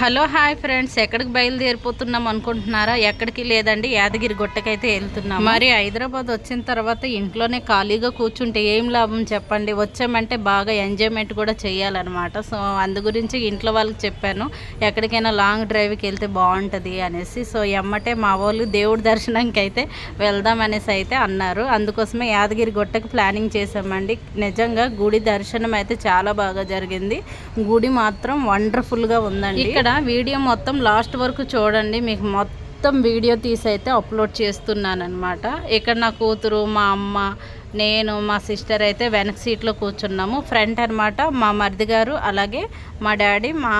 Hello hi friends ఎక్కడికి బయలుదేరిపోతున్నాం అనుకుంటున్నారా? ఎక్కడికి లేదండి యాదగిరి గుట్టకైతే వెళ్తున్నాం మరి హైదరాబాద్ వచ్చిన తర్వాత ఇంట్లోనే ఖాళీగా కూర్చుంటే ఏం లాభం చెప్పండి? వచ్చామంటే బాగా ఎంజాయ్మెంట్ కూడా చేయాలన్నమాట. సో అందు గురించి ఇంట్లో వాళ్ళకి చెప్పాను ఎక్కడికైనా లాంగ్ డ్రైవ్కి వెళ్తే బాగుంటుంది అనేసి. సో ఎమ్మటే మా వాళ్ళు దేవుడి దర్శనంకి అయితే వెళ్దాం అనేసి అయితే అన్నారు. అందుకోసమే యాదగిరి గుట్టకి ప్లానింగ్ చేసామండి నిజంగా గుడి దర్శనం అయితే చాలా బాగా జరిగింది. గుడి మాత్రం వండర్ఫుల్గా ఉందండి. ఇక్కడ వీడియో మొత్తం లాస్ట్ వరకు చూడండి. మీకు మొత్తం వీడియో తీసి అయితే అప్లోడ్ చేస్తున్నాను అనమాట ఇక్కడ నా కూతురు మా అమ్మ నేను మా సిస్టర్ అయితే వెనక సీట్లో కూర్చున్నాము. ఫ్రంట్ అన్నమాట మా మరిది గారు అలాగే మా డాడీ మా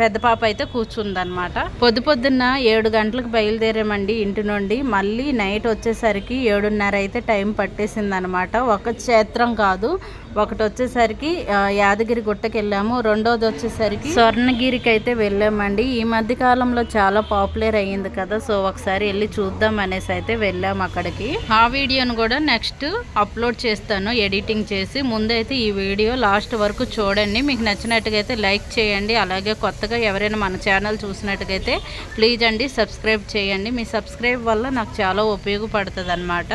పెద్ద పాప అయితే కూర్చుందనమాట పొద్దు పొద్దున్న ఏడు గంటలకు బయలుదేరామండి ఇంటి నుండి. మళ్ళీ నైట్ వచ్చేసరికి ఏడున్నర అయితే టైం పట్టేసిందనమాట ఒక క్షేత్రం కాదు ఒకటి వచ్చేసరికి యాదగిరి గుట్టకి వెళ్ళాము రెండోది వచ్చేసరికి స్వర్ణగిరికి అయితే వెళ్ళామండి. ఈ మధ్య కాలంలో చాలా పాపులర్ అయ్యింది కదా సో ఒకసారి వెళ్ళి చూద్దాం అనేసి అయితే వెళ్ళాము అక్కడికి. ఆ వీడియోను కూడా నెక్స్ట్ అప్లోడ్ చేస్తాను ఎడిటింగ్ చేసి. ముందైతే ఈ వీడియో లాస్ట్ వరకు చూడండి. మీకు నచ్చినట్టుగా అయితే లైక్ చేయండి. అలాగే కొత్త కొత్తగా ఎవరైనా మన ఛానల్ చూసినట్టుగైతే ప్లీజ్ అండి సబ్స్క్రైబ్ చేయండి. మీ సబ్స్క్రైబ్ వల్ల నాకు చాలా ఉపయోగపడుతుంది అనమాట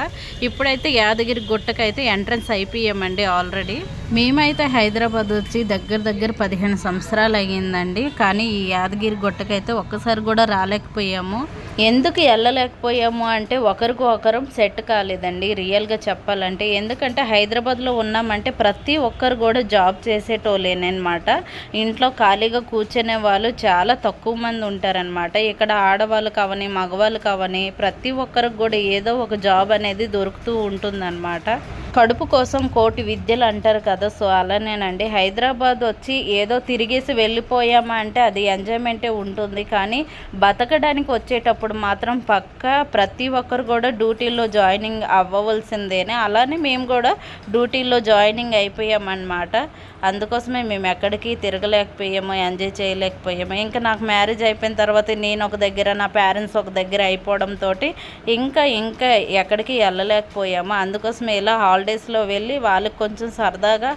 ఇప్పుడైతే యాదగిరి గుట్టకైతే ఎంట్రన్స్ అయిపోయామండి ఆల్రెడీ. మేమైతే హైదరాబాద్ వచ్చి దగ్గర దగ్గర పదిహేను సంవత్సరాలు అయ్యిందండి కానీ ఈ యాదగిరి గుట్టకైతే ఒక్కసారి కూడా రాలేకపోయాము. ఎందుకు వెళ్ళలేకపోయాము అంటే ఒకరికి ఒకరం సెట్ కాలేదండి రియల్గా చెప్పాలంటే. ఎందుకంటే హైదరాబాద్లో ఉన్నామంటే ప్రతి ఒక్కరు కూడా జాబ్ చేసేటోళ్ళేనమాట ఇంట్లో ఖాళీగా కూర్చునే వాళ్ళు చాలా తక్కువ మంది ఉంటారనమాట ఇక్కడ ఆడవాళ్ళు కావని మగవాళ్ళు కావని ప్రతి ఒక్కరికి కూడా ఏదో ఒక జాబ్ అనేది దొరుకుతూ ఉంటుందన్నమాట. కడుపు కోసం కోటి విద్యలు అంటారు కదా సో అలానేనండి. హైదరాబాద్ వచ్చి ఏదో తిరిగేసి వెళ్ళిపోయామా అంటే అది ఎంజాయ్మెంటే ఉంటుంది. కానీ బతకడానికి వచ్చేటప్పుడు మాత్రం పక్క ప్రతి ఒక్కరు కూడా డ్యూటీలో జాయినింగ్ అవ్వవలసిందేనే. అలానే మేము కూడా డ్యూటీలో జాయినింగ్ అయిపోయామన్నమాట. అందుకోసమే మేము ఎక్కడికి తిరగలేకపోయాము ఎంజాయ్ చేయలేకపోయాము. ఇంకా నాకు మ్యారేజ్ అయిపోయిన తర్వాత నేను ఒక దగ్గర నా పేరెంట్స్ ఒక దగ్గర అయిపోవడంతో ఇంకా ఇంకా ఎక్కడికి వెళ్ళలేకపోయాము. అందుకోసమే ఇలా హాల్ హాలిడేస్లో వెళ్ళి వాళ్ళకి కొంచెం సరదాగా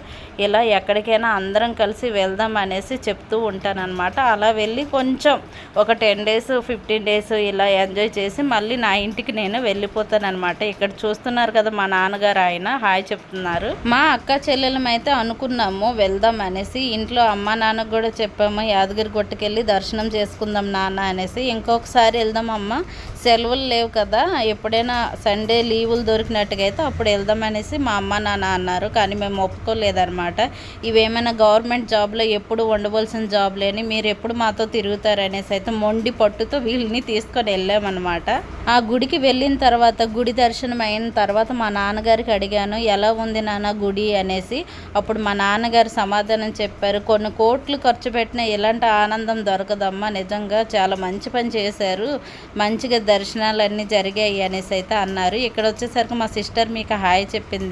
ఇలా ఎక్కడికైనా అందరం కలిసి వెళ్దాం అనేసి చెప్తూ ఉంటానన్నమాట. అలా వెళ్ళి కొంచెం ఒక టెన్ డేస్ ఫిఫ్టీన్ డేస్ ఇలా ఎంజాయ్ చేసి మళ్ళీ నా ఇంటికి నేను వెళ్ళిపోతానమాట ఇక్కడ చూస్తున్నారు కదా మా నాన్నగారు ఆయన హాయ్ చెప్తున్నారు. మా అక్క చెల్లెలం అయితే అనుకున్నాము వెళ్దాం అనేసి ఇంట్లో అమ్మ నాన్నకు కూడా చెప్పాము యాదగిరి గుట్టకెళ్ళి దర్శనం చేసుకుందాం నాన్న అనేసి. ఇంకొకసారి వెళ్దాం అమ్మ సెలవులు లేవు కదా ఎప్పుడైనా సండే లీవులు దొరికినట్టుగా అయితే అప్పుడు వెళ్దాం అనేసి మా అమ్మ నాన్న అన్నారు. కానీ మేము ఒప్పుకోలేదన్నమాట. ఇవేమైనా గవర్నమెంట్ జాబ్లో ఎప్పుడు ఉండవలసిన జాబ్లేని మీరు ఎప్పుడు మాతో తిరుగుతారనేసి అయితే మొండి పట్టుతో వీళ్ళని తీసుకొని వెళ్ళామన్నమాట. ఆ గుడికి వెళ్ళిన తర్వాత గుడి దర్శనం అయిన తర్వాత మా నాన్నగారికి అడిగాను ఎలా ఉంది నాన్న గుడి? అనేసి. అప్పుడు మా నాన్నగారు సమాధానం చెప్పారు కొన్ని కోట్లు ఖర్చు పెట్టినా ఎలాంటి ఆనందం దొరకదమ్మా. నిజంగా చాలా మంచి పని చేశారు. మంచిగా దర్శనాలు అన్నీ జరిగాయి అనేసి అయితే అన్నారు. ఇక్కడ వచ్చేసరికి మా సిస్టర్ మీకు హాయ్ చెప్పింది.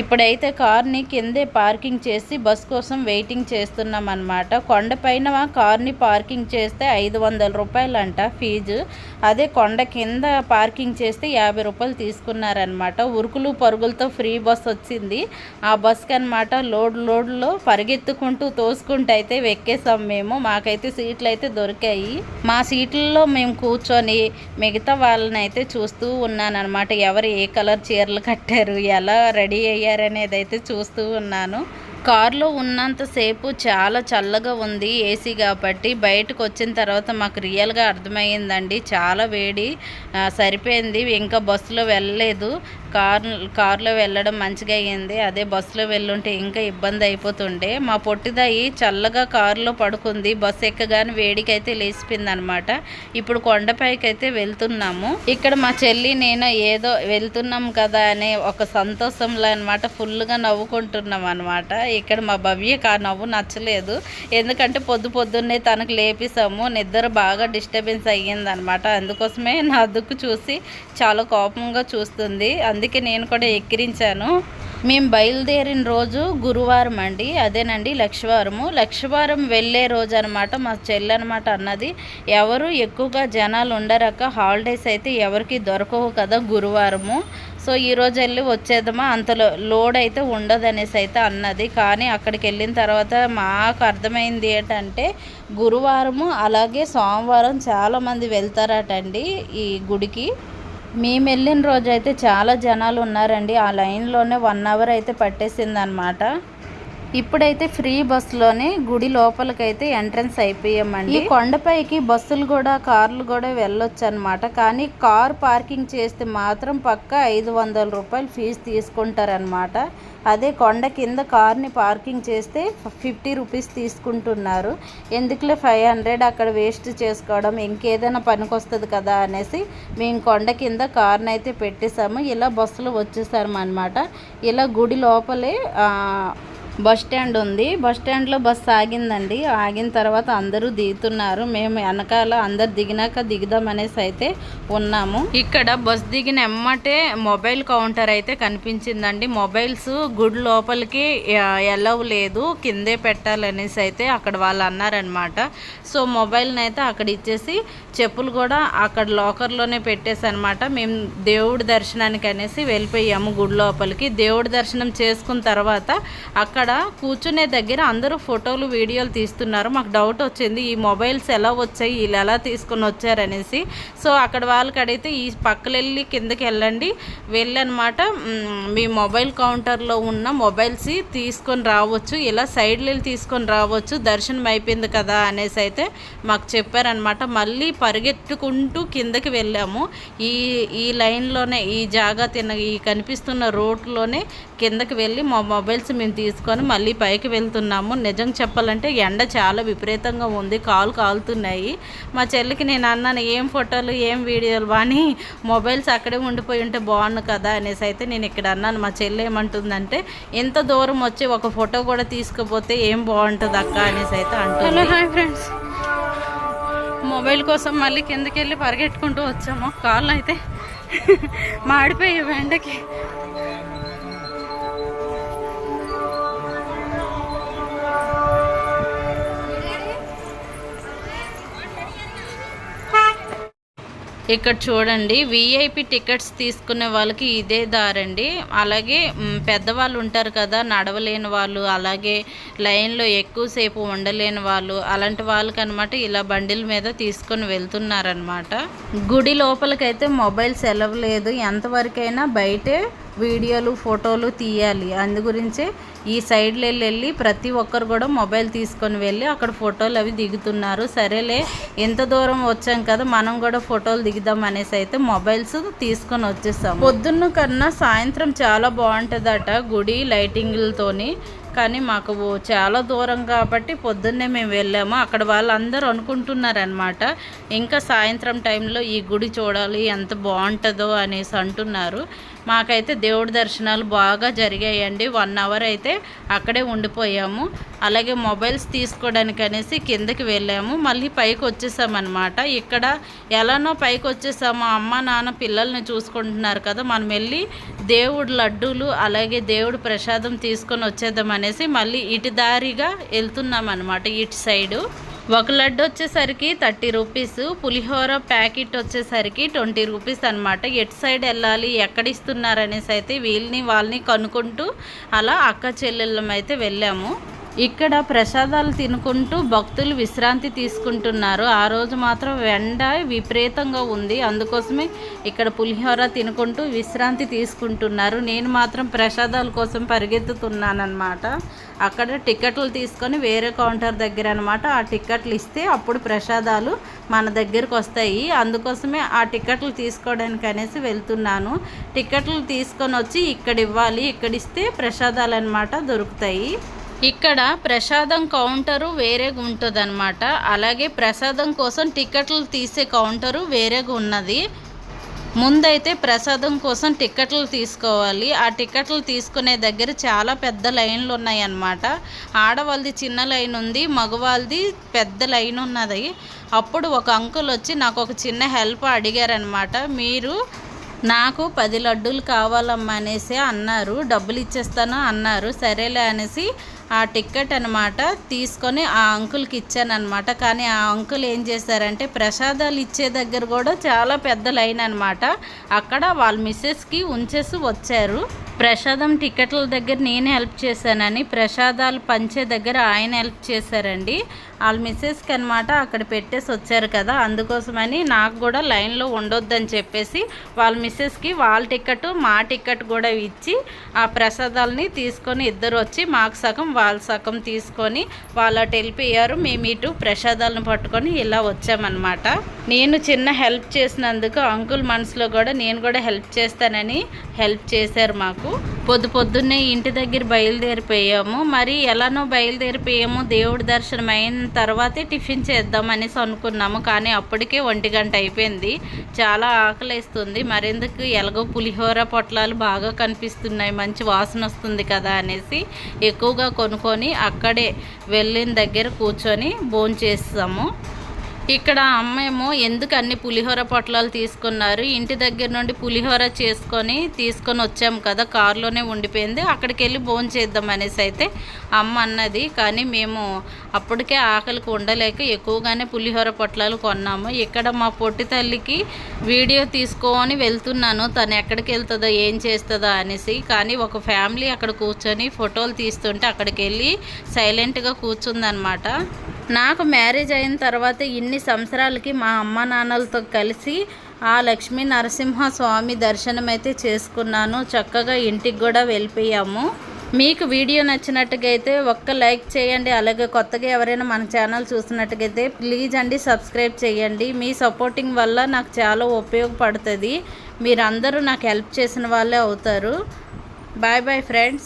ఇప్పుడైతే కార్ని కిందే పార్కింగ్ చేసి బస్ కోసం వెయిటింగ్ చేస్తున్నాం అనమాట కొండపైన కార్ని పార్కింగ్ చేస్తే ఐదు వందల రూపాయలు అంట ఫీజు. అదే కొండ కింద పార్కింగ్ చేస్తే యాభై రూపాయలు తీసుకున్నారనమాట ఉరుకులు పరుగులతో ఫ్రీ బస్ వచ్చింది. ఆ బస్కి అనమాట లోడ్ లోడ్లో పరిగెత్తుకుంటూ తోసుకుంటూ అయితే వెక్కేసాం మేము. మాకైతే సీట్లు అయితే దొరికాయి. మా సీట్లలో మేము కూర్చొని మిగతా వాళ్ళని అయితే చూస్తూ ఉన్నానన్నమాట. ఎవరు ఏ కలర్ చీరలు కట్టారు? ఎలా రెడీ అయ్యారనేది అయితే చూస్తూ ఉన్నాను. కారులో ఉన్నంతసేపు చాలా చల్లగా ఉంది ఏసీ కాబట్టి బయటకు వచ్చిన తర్వాత మాకు రియల్గా అర్థమైందండి చాలా వేడి సరిపోయింది. ఇంకా బస్సులో వెళ్ళలేదు. కార్ కారులో వెళ్ళడం మంచిగా అయ్యింది. అదే బస్సులో వెళ్ళుంటే ఇంకా ఇబ్బంది అయిపోతుండే. మా పొట్టిదాయి చల్లగా కారులో పడుకుంది. బస్సు ఎక్కగానే వేడికైతే లేచిపోయింది అనమాట ఇప్పుడు కొండపైకి అయితే వెళ్తున్నాము. ఇక్కడ మా చెల్లి నేను ఏదో వెళ్తున్నాం కదా అనే ఒక సంతోషంలో అనమాట ఫుల్గా నవ్వుకుంటున్నాం అనమాట. ఇక్కడ మా భవ్య ఆ నవ్వు నచ్చలేదు. ఎందుకంటే పొద్దు పొద్దున్నే తనకు లేపిస్తాము నిద్ర బాగా డిస్టర్బెన్స్ అయ్యింది అనమాట అందుకోసమే నా దుక్కు చూసి చాలా కోపంగా చూస్తుంది. అందుకే నేను కూడా ఎక్కిరించాను. మేము బయలుదేరిన రోజు గురువారం అండి. అదేనండి లక్షవారము. లక్షవారం వెళ్ళే రోజు అనమాట మా చెల్లి అనమాట అన్నది ఎవరు ఎక్కువగా జనాలు ఉండరక్క హాలిడేస్ అయితే ఎవరికి దొరకవు కదా గురువారము. సో ఈరోజు వెళ్ళి వచ్చేద్దామా? అంత లోడ్ అయితే ఉండదు అనేసి అయితే అన్నది. కానీ అక్కడికి వెళ్ళిన తర్వాత మాకు అర్థమైంది ఏంటంటే గురువారము అలాగే సోమవారం చాలామంది వెళ్తారటండి ఈ గుడికి. మేము వెళ్ళిన రోజు అయితే చాలా జనాలు ఉన్నారండి. ఆ లైన్లోనే వన్ అవర్ అయితే పట్టేసింది అనమాట ఇప్పుడైతే ఫ్రీ బస్సులోనే గుడి లోపలికైతే ఎంట్రన్స్ అయిపోయామండి. ఈ కొండపైకి బస్సులు కూడా కార్లు కూడా వెళ్ళొచ్చు అనమాట కానీ కార్ పార్కింగ్ చేస్తే మాత్రం పక్క ఐదు వందల రూపాయలు ఫీజు తీసుకుంటారనమాట అదే కొండ కింద కార్ని పార్కింగ్ చేస్తే ఫిఫ్టీ రూపీస్ తీసుకుంటున్నారు. ఎందుకులే ఫైవ్ హండ్రెడ్ అక్కడ వేస్ట్ చేసుకోవడం ఇంకేదైనా పనికొస్తుంది కదా అనేసి మేము కొండ కింద కార్ని అయితే పెట్టేసాము ఇలా బస్సులు వచ్చేసాము అనమాట ఇలా గుడి లోపలే బస్ స్టాండ్ ఉంది. బస్ స్టాండ్లో బస్సు ఆగిందండి. ఆగిన తర్వాత అందరూ దిగుతున్నారు. మేము వెనకాల అందరు దిగినాక దిగుదాం అనేసి అయితే ఉన్నాము. ఇక్కడ బస్ దిగిన ఎమ్మటే మొబైల్ కౌంటర్ అయితే కనిపించిందండి. మొబైల్స్ గుడి లోపలికి ఎలవ్ లేదు. కిందే పెట్టాలనేసి అయితే అక్కడ వాళ్ళు అన్నారనమాట సో మొబైల్ని అయితే అక్కడ ఇచ్చేసి చెప్పులు కూడా అక్కడ లాకర్లోనే పెట్టేసి అనమాట మేము దేవుడి దర్శనానికి అనేసి వెళ్ళిపోయాము గుడి లోపలికి. దేవుడి దర్శనం చేసుకున్న తర్వాత అక్కడ అక్కడ కూర్చునే దగ్గర అందరూ ఫోటోలు వీడియోలు తీస్తున్నారు. మాకు డౌట్ వచ్చింది ఈ మొబైల్స్ ఎలా వచ్చాయి వీళ్ళు ఎలా తీసుకొని వచ్చారనేసి. సో అక్కడ వాళ్ళకి అడిగితే ఈ పక్కలెళ్ళి కిందకి వెళ్ళండి. వెళ్ళనమాట మీ మొబైల్ కౌంటర్లో ఉన్న మొబైల్స్ తీసుకొని రావచ్చు. ఇలా సైడ్ వెళ్ళి తీసుకొని రావచ్చు. దర్శనం అయిపోయింది కదా అనేసి అయితే మాకు చెప్పారనమాట. మళ్ళీ పరిగెత్తుకుంటూ కిందకి వెళ్ళాము. ఈ ఈ లైన్లోనే ఈ జాగా తిన్న ఈ కనిపిస్తున్న రోడ్లోనే కిందకి వెళ్ళి మా మొబైల్స్ మేము తీసుకొని మళ్ళీ పైకి వెళ్తున్నాము. నిజం చెప్పాలంటే ఎండ చాలా విపరీతంగా ఉంది. కాలు కాలుతున్నాయి. మా చెల్లికి నేను అన్నాను ఏం ఫోటోలు ఏం వీడియోలు? కానీ మొబైల్స్ అక్కడే ఉండిపోయి ఉంటే బాగుండు కదా అనేసి అయితే నేను ఇక్కడ అన్నాను. మా చెల్లి ఏమంటుందంటే ఎంత దూరం వచ్చి ఒక ఫోటో కూడా తీసుకుపోతే ఏం బాగుంటుంది అక్క? అనేసి అయితే అంటుంది. Hi friends. మొబైల్ కోసం మళ్ళీ కిందకి వెళ్ళి పరిగెట్టుకుంటూ వచ్చాము. కాళ్ళు అయితే మాడిపోయి వెండకి ఇక్కడ చూడండి విఐపి టికెట్స్ తీసుకునే వాళ్ళకి ఇదే దారండి. అలాగే పెద్దవాళ్ళు ఉంటారు కదా నడవలేని వాళ్ళు అలాగే లైన్లో ఎక్కువసేపు ఉండలేని వాళ్ళు అలాంటి వాళ్ళకి అనమాట ఇలా బండిల మీద తీసుకొని వెళ్తున్నారనమాట. గుడి లోపలికైతే మొబైల్ సెలవు లేదు. ఎంతవరకైనా బయటే వీడియోలు ఫోటోలు తీయాలి. అందు గురించే ఈ సైడ్లో వెళ్ళి ప్రతి ఒక్కరు కూడా మొబైల్ తీసుకొని వెళ్ళి అక్కడ ఫోటోలు అవి దిగుతున్నారు. సరేలే ఎంత దూరం వచ్చాం కదా మనం కూడా ఫోటోలు దిగుదాం అనేసి అయితే మొబైల్స్ తీసుకొని వచ్చేసాం పొద్దున్న కన్నా సాయంత్రం చాలా బాగుంటుందట గుడి లైటింగ్లతోని. కానీ మాకు చాలా దూరం కాబట్టి పొద్దున్నే మేము వెళ్ళాము. అక్కడ వాళ్ళందరూ అనుకుంటున్నారనమాట ఇంకా సాయంత్రం టైంలో ఈ గుడి చూడాలి ఎంత బాగుంటుందో అనేసి అంటున్నారు. మాకైతే దేవుడి దర్శనాలు బాగా జరిగాయండి. వన్ అవర్ అయితే అక్కడే ఉండిపోయాము. అలాగే మొబైల్స్ తీసుకోవడానికి అనేసి కిందకి వెళ్ళాము. మళ్ళీ పైకి వచ్చేసామన్నమాట. ఇక్కడ ఎలానో పైకి వచ్చేసాము. అమ్మ నాన్న పిల్లల్ని చూసుకుంటున్నారు కదా. మనం వెళ్ళి దేవుడు లడ్డూలు అలాగే దేవుడు ప్రసాదం తీసుకొని వచ్చేద్దాం అనేసి మళ్ళీ ఇటు దారిగా వెళ్తున్నాం అనమాట ఇటు సైడు. ఒక లడ్డు వచ్చేసరికి థర్టీ రూపీస్ పులిహోర ప్యాకెట్ వచ్చేసరికి ట్వంటీ రూపీస్ అనమాట ఎటు సైడ్ వెళ్ళాలి ఎక్కడ ఇస్తున్నారనేసి అయితే వీళ్ళని వాళ్ళని కనుక్కుంటూ అలా అక్క చెల్లెళ్ళం అయితే వెళ్ళాము. ఇక్కడ ప్రసాదాలు తినుకుంటూ భక్తులు విశ్రాంతి తీసుకుంటున్నారు. ఆ రోజు మాత్రం వెండ విపరీతంగా ఉంది. అందుకోసమే ఇక్కడ పులిహోర తినుకుంటూ విశ్రాంతి తీసుకుంటున్నారు. నేను మాత్రం ప్రసాదాల కోసం పరిగెత్తుతున్నానమాట అక్కడ టికెట్లు తీసుకొని వేరే కౌంటర్ దగ్గర అనమాట ఆ టికెట్లు ఇస్తే అప్పుడు ప్రసాదాలు మన దగ్గరకు వస్తాయి. అందుకోసమే ఆ టికెట్లు తీసుకోవడానికి అనేసి వెళ్తున్నాను. టికెట్లు తీసుకొని వచ్చి ఇక్కడ ఇవ్వాలి. ఇక్కడ ఇస్తే ప్రసాదాలు అనమాట దొరుకుతాయి. ఇక్కడ ప్రసాదం కౌంటరు వేరేగా ఉంటుంది అనమాట అలాగే ప్రసాదం కోసం టికెట్లు తీసే కౌంటరు వేరేగా ఉన్నది. ముందైతే ప్రసాదం కోసం టికెట్లు తీసుకోవాలి. ఆ టికెట్లు తీసుకునే దగ్గర చాలా పెద్ద లైన్లు ఉన్నాయి అన్నమాట ఆడవాళ్ళది చిన్న లైన్ ఉంది మగవాళ్ళది పెద్ద లైన్ ఉన్నది. అప్పుడు ఒక అంకుల్ వచ్చి నాకు ఒక చిన్న హెల్ప్ అడిగారనమాట మీరు నాకు పది లడ్డూలు కావాలమ్మా అనేసి అన్నారు డబ్బులు ఇచ్చేస్తాను అన్నారు. సరేలే అనేసి ఆ టికెట్ అనమాట తీసుకొని ఆ అంకుల్కి ఇచ్చానమాట కానీ ఆ అంకుల్ ఏం చేశారంటే ప్రసాదాలు ఇచ్చే దగ్గర కూడా చాలా పెద్ద లైన్ అనమాట అక్కడ వాళ్ళ మిస్సెస్కి ఉంచేసి వచ్చారు. ప్రసాదం టికెట్ల దగ్గర నేను హెల్ప్ చేశానని ప్రసాదాలు పంచే దగ్గర ఆయన హెల్ప్ చేశారండి. వాళ్ళ మిస్సెస్కి అనమాట అక్కడ పెట్టేసి వచ్చారు కదా అందుకోసమని నాకు కూడా లైన్లో ఉండొద్దని చెప్పేసి వాళ్ళ మిస్సెస్కి వాళ్ళ టికెట్ మా టికెట్ కూడా ఇచ్చి ఆ ప్రసాదాలని తీసుకొని ఇద్దరు వచ్చి మాకు సగం వాళ్ళ సగం తీసుకొని వాళ్ళు అటు వెళ్ళిపోయారు. మేము ఇటు ప్రసాదాలను పట్టుకొని ఇలా వచ్చామన్నమాట. నేను చిన్న హెల్ప్ చేసినందుకు అంకుల్ మనసులో కూడా నేను కూడా హెల్ప్ చేస్తానని హెల్ప్ చేశారు మాకు. పొద్దు పొద్దున్నే ఇంటి దగ్గర బయలుదేరిపోయాము. మరి ఎలానో బయలుదేరిపోయాము. దేవుడి దర్శనం అయిన తర్వాతే టిఫిన్ చేద్దాం అనేసి అనుకున్నాము. కానీ అప్పటికే ఒంటి గంట అయిపోయింది. చాలా ఆకలిస్తుంది. మరెందుకు? ఎలాగో పులిహోర పొట్లాలు బాగా కనిపిస్తున్నాయి. మంచి వాసన వస్తుంది కదా అనేసి ఎక్కువగా కొనుక్కొని అక్కడే వెళ్ళిన దగ్గర కూర్చొని భోంచేస్తాము ఇక్కడ అమ్మేమో ఎందుకు అన్ని పులిహోర పొట్లాలు తీసుకున్నారు? ఇంటి దగ్గర నుండి పులిహోర చేసుకొని తీసుకొని వచ్చాము కదా కారులోనే ఉండిపోయింది. అక్కడికి వెళ్ళి భోజనం చేద్దాం అనేసి అయితే అమ్మ అన్నది. కానీ మేము అప్పటికే ఆకలికి ఉండలేక ఎక్కువగానే పులిహోర పొట్లాలు కొన్నాము. ఇక్కడ మా పొట్టి తల్లికి వీడియో తీసుకొని వెళ్తున్నాను. తను ఎక్కడికి వెళ్తుందో ఏం చేస్తుందో అనేసి. కానీ ఒక ఫ్యామిలీ అక్కడ కూర్చొని ఫోటోలు తీస్తుంటే అక్కడికి వెళ్ళి సైలెంట్గా కూర్చుందనమాట నాకు మ్యారేజ్ అయిన తర్వాత ఇన్ని సంవత్సరాలకి మా అమ్మ నాన్నలతో కలిసి ఆ లక్ష్మీ నరసింహ స్వామి దర్శనం అయితే చేసుకున్నాను. చక్కగా ఇంటికి కూడా వెళ్ళిపోయాము. మీకు వీడియో నచ్చినట్టుగా అయితే ఒక్క లైక్ చేయండి. అలాగే కొత్తగా ఎవరైనా మన ఛానల్ చూసినట్టుగైతే ప్లీజ్ అండి సబ్స్క్రైబ్ చేయండి. మీ సపోర్టింగ్ వల్ల నాకు చాలా ఉపయోగపడుతుంది. మీరందరూ నాకు హెల్ప్ చేసిన వాళ్ళే అవుతారు. Bye bye friends.